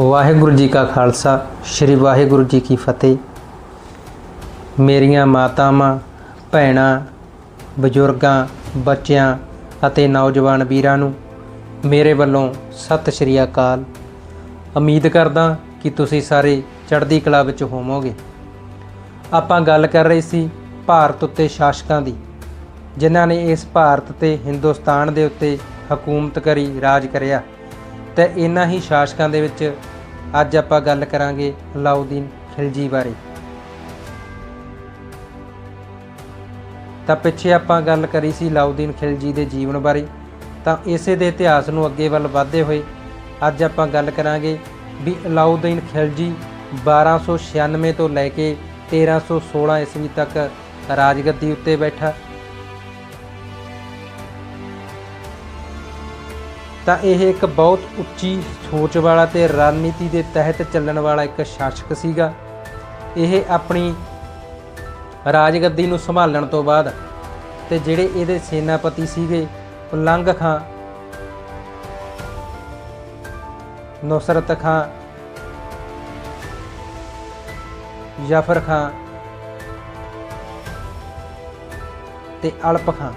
ਵਾਹਿਗੁਰੂ ਜੀ ਕਾ ਖਾਲਸਾ, ਸ੍ਰੀ ਵਾਹਿਗੁਰੂ ਜੀ ਕੀ ਫਤਿਹ। ਮੇਰੀਆਂ ਮਾਤਾਵਾਂ, ਭੈਣਾਂ, ਬਜ਼ੁਰਗਾਂ, ਬੱਚਿਆਂ ਅਤੇ ਨੌਜਵਾਨ ਵੀਰਾਂ ਨੂੰ ਮੇਰੇ ਵੱਲੋਂ ਸਤਿ ਸ਼੍ਰੀ ਅਕਾਲ। ਉਮੀਦ ਕਰਦਾ ਕਿ ਤੁਸੀਂ ਸਾਰੇ ਚੜ੍ਹਦੀ ਕਲਾ ਵਿੱਚ ਹੋਵੋਗੇ। ਆਪਾਂ ਗੱਲ ਕਰ ਰਹੇ ਸੀ ਭਾਰਤ ਉੱਤੇ ਸ਼ਾਸਕਾਂ ਦੀ, ਜਿਨ੍ਹਾਂ ਨੇ ਇਸ ਭਾਰਤ ਤੇ ਹਿੰਦੁਸਤਾਨ ਦੇ ਉੱਤੇ ਹਕੂਮਤ ਕਰੀ ਰਾਜ ਕਰਿਆ। ਤੇ ਇਹਨਾਂ ਹੀ ਸ਼ਾਸਕਾਂ ਦੇ ਵਿੱਚ ਅੱਜ ਆਪਾਂ ਗੱਲ ਕਰਾਂਗੇ ਅਲਾਉਦੀਨ ਖਿਲਜੀ ਬਾਰੇ। ਤਾਂ ਪਿੱਛੇ ਆਪਾਂ ਗੱਲ ਕਰੀ ਸੀ ਅਲਾਉਦੀਨ ਖਿਲਜੀ ਦੇ ਜੀਵਨ ਬਾਰੇ, ਤਾਂ ਇਸੇ ਦੇ ਇਤਿਹਾਸ ਨੂੰ ਅੱਗੇ ਵੱਲ ਵਧਦੇ ਹੋਏ ਅੱਜ ਆਪਾਂ ਗੱਲ ਕਰਾਂਗੇ ਵੀ ਅਲਾਉਦੀਨ ਖਿਲਜੀ 1296 ਤੋਂ ਲੈ ਕੇ 1316 ਈਸਵੀ ਤੱਕ ਰਾਜਗੱਦੀ ਉੱਤੇ ਬੈਠਾ ਤਾਂ ਇਹ ਇੱਕ ਬਹੁਤ ਉੱਚੀ ਸੋਚ ਵਾਲਾ ਤੇ ਰਣਨੀਤੀ ਦੇ ਤਹਿਤ ਚੱਲਣ ਵਾਲਾ ਇੱਕ ਸ਼ਾਸਕ ਸੀਗਾ। ਇਹ ਆਪਣੀ ਰਾਜਗੱਦੀ ਨੂੰ ਸੰਭਾਲਣ ਤੋਂ ਬਾਅਦ ਤੇ ਜਿਹੜੇ ਇਹਦੇ ਸੈਨਾਪਤੀ ਸੀਗੇ, ਉਲੰਘ ਖਾਂ, ਨੁਸਰਤ ਖਾਂ ਜਾਫਰ ਖਾਂ ਤੇ ਅਲਪ ਖਾਂ।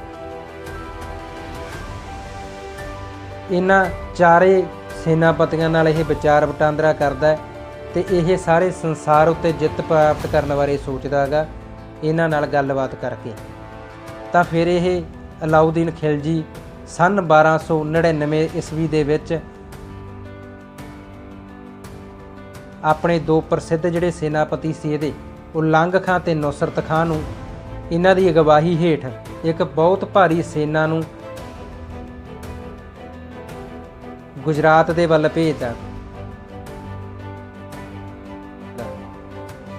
ਇਹਨਾਂ ਚਾਰੇ ਸੈਨਾਪਤੀਆਂ ਨਾਲ ਇਹ ਵਿਚਾਰ ਵਟਾਂਦਰਾ ਕਰਦਾ ਹੈ ਤੇ ਇਹ ਸਾਰੇ ਸੰਸਾਰ ਉੱਤੇ ਜਿੱਤ ਪ੍ਰਾਪਤ ਕਰਨ ਬਾਰੇ ਸੋਚਦਾ ਹੈਗਾ, ਇਹਨਾਂ ਨਾਲ ਗੱਲਬਾਤ ਕਰਕੇ। ਤਾਂ ਫਿਰ ਇਹ ਅਲਾਉਦੀਨ ਖਿਲਜੀ ਸਨ 1299 ਈਸਵੀ ਦੇ ਵਿੱਚ ਆਪਣੇ ਦੋ ਪ੍ਰਸਿੱਧ ਜਿਹੜੇ ਸੈਨਾਪਤੀ ਸੀ ਇਹਦੇ ਉਲੰਘ ਖਾਂ ਤੇ ਨੁਸਰਤ ਖਾਂ ਨੂੰ, ਇਹਨਾਂ ਦੀ ਅਗਵਾਈ ਹੇਠ ਇੱਕ ਬਹੁਤ ਭਾਰੀ ਸੈਨਾ ਨੂੰ ਗੁਜਰਾਤ ਦੇ ਵੱਲ ਭੇਜਦਾ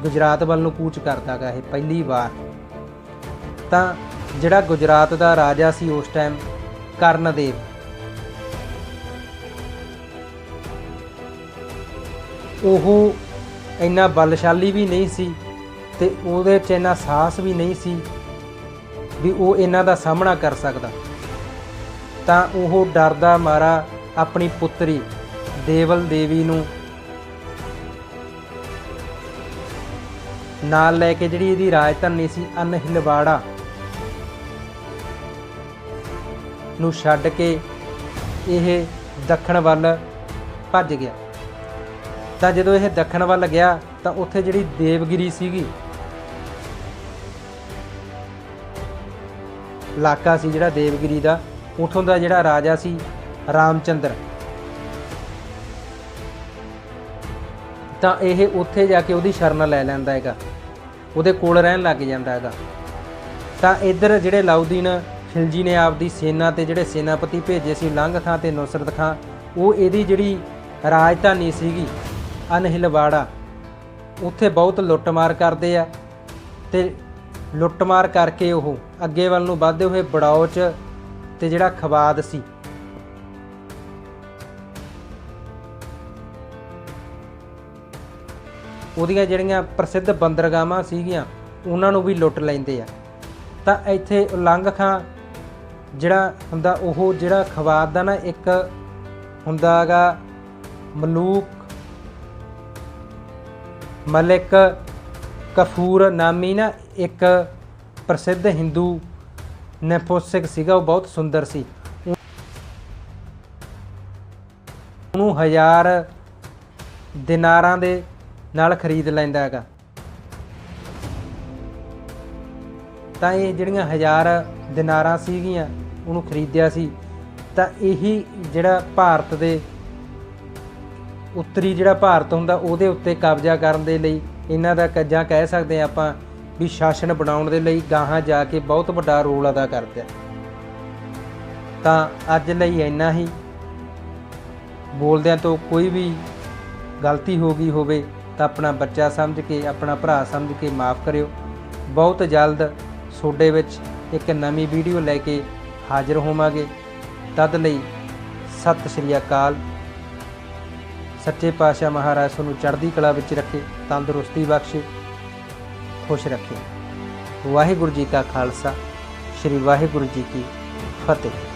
ਗੁਜਰਾਤ ਵੱਲ ਨੂੰ ਕੂਚ ਕਰਦਾਗਾ ਇਹ ਪਹਿਲੀ ਵਾਰ। ਤਾਂ ਜਿਹੜਾ ਗੁਜਰਾਤ ਦਾ ਰਾਜਾ ਸੀ ਉਸ ਟਾਈਮ ਕਰਨਦੇਵ। ਉਹ ਇੰਨਾ ਬਲਸ਼ਾਲੀ ਵੀ ਨਹੀਂ ਸੀ ਤੇ ਉਹਦੇ 'ਚ ਇੰਨਾ ਸਾਹਸ ਵੀ ਨਹੀਂ ਸੀ ਵੀ ਉਹ ਇਹਨਾਂ ਦਾ ਸਾਹਮਣਾ ਕਰ ਸਕਦਾ। ਤਾਂ ਉਹ ਡਰਦਾ ਮਾਰਾ ਆਪਣੀ ਪੁੱਤਰੀ ਦੇਵਲ ਦੇਵੀ ਨੂੰ ਨਾਲ ਲੈ ਕੇ ਜਿਹੜੀ ਇਹਦੀ ਰਾਜਧਾਨੀ ਸੀ ਅਨਹਿਲਵਾੜਾ ਨੂੰ ਛੱਡ ਕੇ ਇਹ ਦੱਖਣ ਵੱਲ ਭੱਜ ਗਿਆ। ਤਾਂ ਜਦੋਂ ਇਹ ਦੱਖਣ ਵੱਲ ਗਿਆ, ਤਾਂ ਉੱਥੇ ਜਿਹੜੀ ਦੇਵਗਿਰੀ ਸੀਗੀ, ਇਲਾਕਾ ਸੀ ਜਿਹੜਾ ਦੇਵਗਿਰੀ ਦਾ, ਉਥੋਂ ਦਾ ਜਿਹੜਾ ਰਾਜਾ ਸੀ ਰਾਮਚੰਦਰ। ਤਾਂ ਇਹ ਉੱਥੇ ਜਾ ਕੇ ਉਹਦੀ ਸ਼ਰਨ ਲੈ ਲੈਂਦਾ ਹੈਗਾ। ਉਹਦੇ ਕੋਲ ਰਹਿਣ ਲੱਗ ਜਾਂਦਾ ਹੈਗਾ। ਤਾਂ ਇੱਧਰ ਜਿਹੜੇ ਲਾਉਦੀਨ ਖਿਲਜੀ ਨੇ ਆਪਦੀ ਸੈਨਾ ਤੇ ਜਿਹੜੇ ਸੈਨਾਪਤੀ ਭੇਜੇ ਸੀ, ਲੰਘ ਖਾਂ ਤੇ ਨੁਸਰਤ ਖਾਂ, ਉਹ ਇਹਦੀ ਜਿਹੜੀ ਰਾਜਧਾਨੀ ਸੀਗੀ, ਅਨਹਿਲਵਾੜਾ, ਉੱਥੇ ਬਹੁਤ ਲੁੱਟਮਾਰ ਕਰਦੇ ਆ ਤੇ ਲੁੱਟਮਾਰ ਕਰਕੇ ਉਹ ਅੱਗੇ ਵੱਲ ਨੂੰ ਵਧਦੇ ਹੋਏ ਬੜੌਚ ਤੇ ਜਿਹੜਾ ਖਵਾਦ ਸੀ। ਉਹਦੀਆਂ ਜਿਹੜੀਆਂ ਪ੍ਰਸਿੱਧ ਬੰਦਰਗਾਹਾਂ ਸੀਗੀਆਂ, ਉਹਨਾਂ ਨੂੰ ਵੀ ਲੁੱਟ ਲੈਂਦੇ ਆ। ਤਾਂ ਇੱਥੇ ਉਲੰਘ ਖਾਂ ਜਿਹੜਾ ਹੁੰਦਾ, ਉਹ ਜਿਹੜਾ ਖਵਾਦ ਦਾ ਨਾ ਇੱਕ ਹੁੰਦਾਗਾ ਮਲੂਕ ਮਲਿਕ ਕਫੂਰ ਨਾਮੀ ਨਾ ਇੱਕ ਪ੍ਰਸਿੱਧ ਹਿੰਦੂ ਨੇਪੋਸਿਕ ਸੀਗਾ, ਉਹ ਬਹੁਤ ਸੁੰਦਰ ਸੀ। ਉਹਨੂੰ ਹਜ਼ਾਰ ਦਿਨਾਰਾਂ ਦੇ ਨਾਲ ਖਰੀਦ ਲੈਂਦਾ ਹੈਗਾ। ਤਾਂ ਇਹ ਜਿਹੜੀਆਂ ਹਜ਼ਾਰ ਦਿਨਾਰਾਂ ਸੀਗੀਆਂ, ਉਹਨੂੰ ਖਰੀਦਿਆ ਸੀ। ਤਾਂ ਇਹੀ ਜਿਹੜਾ ਭਾਰਤ ਦੇ ਉੱਤਰੀ ਜਿਹੜਾ ਭਾਰਤ ਹੁੰਦਾ, ਉਹਦੇ ਉੱਤੇ ਕਬਜ਼ਾ ਕਰਨ ਦੇ ਲਈ ਇਹਨਾਂ ਦਾ ਕ- ਜਾਂ ਕਹਿ ਸਕਦੇ ਹਾਂ ਆਪਾਂ ਵੀ ਸ਼ਾਸਨ ਬਣਾਉਣ ਦੇ ਲਈ ਗਾਹਾਂ ਜਾ ਕੇ ਬਹੁਤ ਵੱਡਾ ਰੋਲ ਅਦਾ ਕਰਦੇ ਆ। ਤਾਂ ਅੱਜ ਲਈ ਇੰਨਾ ਹੀ। ਬੋਲਦਿਆਂ ਤੋਂ ਕੋਈ ਵੀ ਗਲਤੀ ਹੋ ਗਈ ਹੋਵੇ ਤਾਂ ਆਪਣਾ ਬੱਚਾ ਸਮਝ ਕੇ, ਆਪਣਾ ਭਰਾ ਸਮਝ ਕੇ ਮਾਫ ਕਰਿਓ। ਬਹੁਤ ਜਲਦ ਤੁਹਾਡੇ ਵਿੱਚ ਇੱਕ ਨਵੀਂ ਵੀਡੀਓ ਲੈ ਕੇ ਹਾਜ਼ਰ ਹੋਵਾਂਗੇ। ਤਦ ਲਈ ਸਤਿ ਸ਼੍ਰੀ ਅਕਾਲ। ਸੱਚੇ ਪਾਤਸ਼ਾਹ ਮਹਾਰਾਜ ਤੁਹਾਨੂੰ ਚੜ੍ਹਦੀ ਕਲਾ ਵਿੱਚ ਰੱਖੇ, ਤੰਦਰੁਸਤੀ ਬਖਸ਼ੇ, ਖੁਸ਼ ਰੱਖੇ। ਵਾਹਿਗੁਰੂ ਜੀ ਕਾ ਖਾਲਸਾ, ਸ੍ਰੀ ਵਾਹਿਗੁਰੂ ਜੀ ਕੀ ਫਤਿਹ।